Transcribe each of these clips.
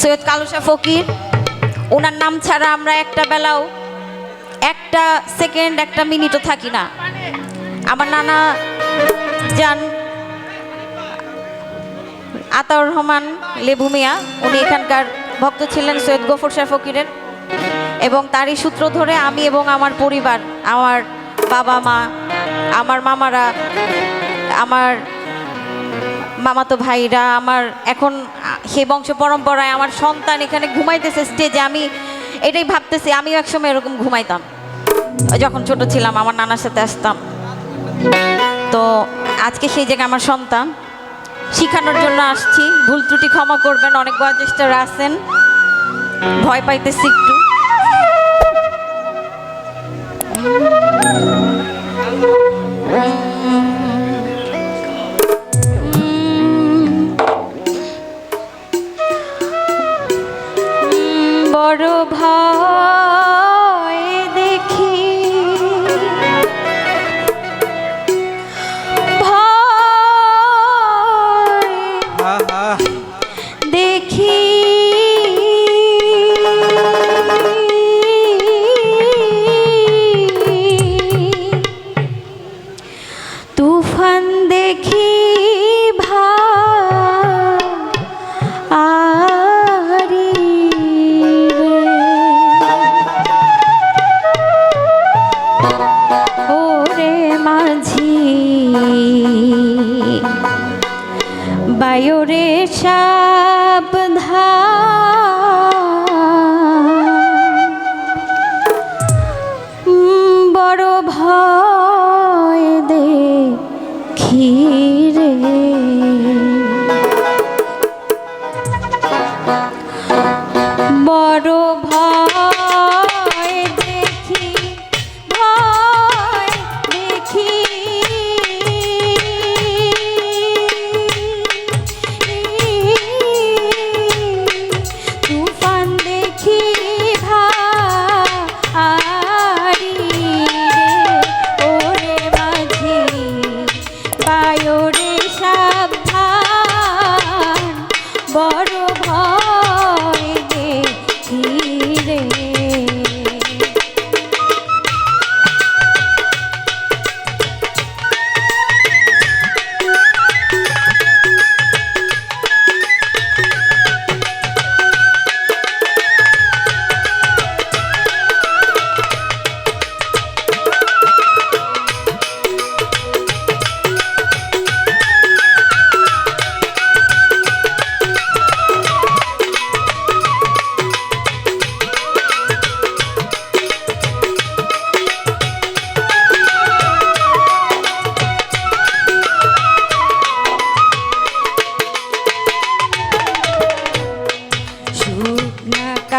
সৈয়দ কালুসা ফকির, ওনার নাম ছাড়া আমরা একটা বেলাও, একটা সেকেন্ড, একটা মিনিটও থাকি না। আমার নানা যান আতাউর রহমান লেবু মিয়া, উনি এখানকার ভক্ত ছিলেন সৈয়দ গফর শাহ ফকিরের। এবং তারই সূত্র ধরে আমি এবং আমার পরিবার, আমার বাবা মা, আমার মামারা, আমার মামাতো ভাইরা, আমার এখন, সে বংশ পরম্পরায় আমার সন্তান এখানে ঘুমাইতেছে স্টেজে আমি এটাই ভাবতেছি, আমিও একসময় এরকম ঘুমাইতাম। যখন ছোট ছিলাম, আমার নানার সাথে আসতাম। তো আজকে সেই জায়গায় আমার সন্তান। শিখানোর জন্য আসছি, ভুল ত্রুটি ক্ষমা করবেন, অনেক বয়োজ্যেষ্ঠরা আছেন। ভয় পাইতেছি একটু। বড় ভয় দেখি। ভয় দেখি। মাঝি বায়ুরে সাবধান বড়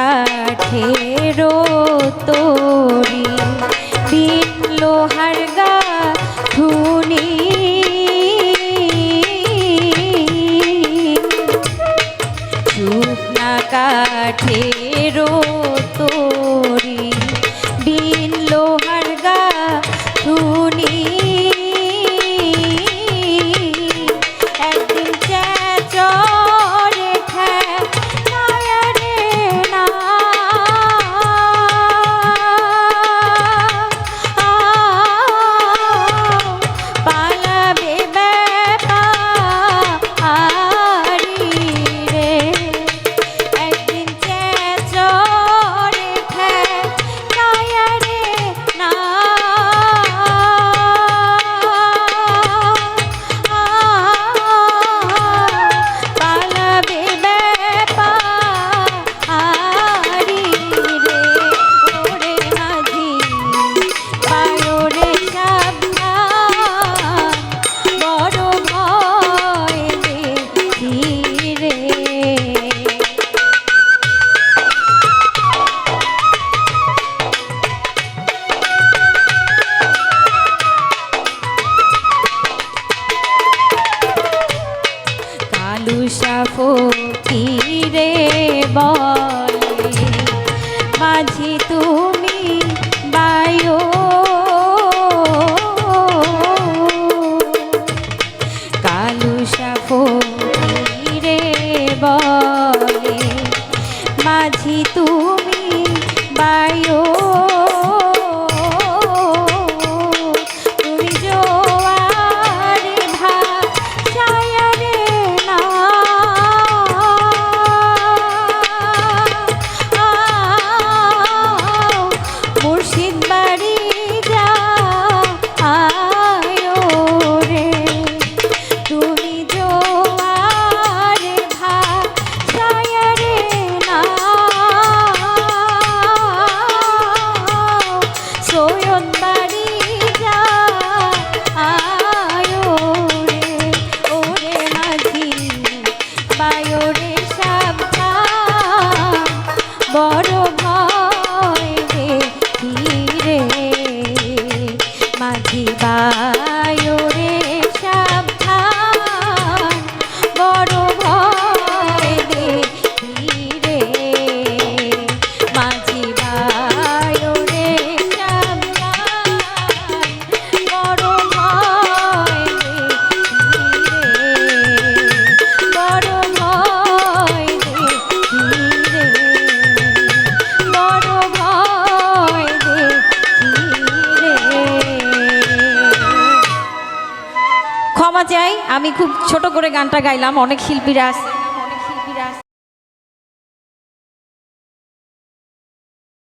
কাঠেরো তোরি বিন লোহার গা ধুনি শুকনা কাঠেরো তরি রাজা ফকিরে বলে মাঝি তুমি বায়ো। কালু সাফো বাড়ি ক্ষমা চাই আমি খুব ছোট করে গানটা গাইলাম অনেক শিল্পীরা আছে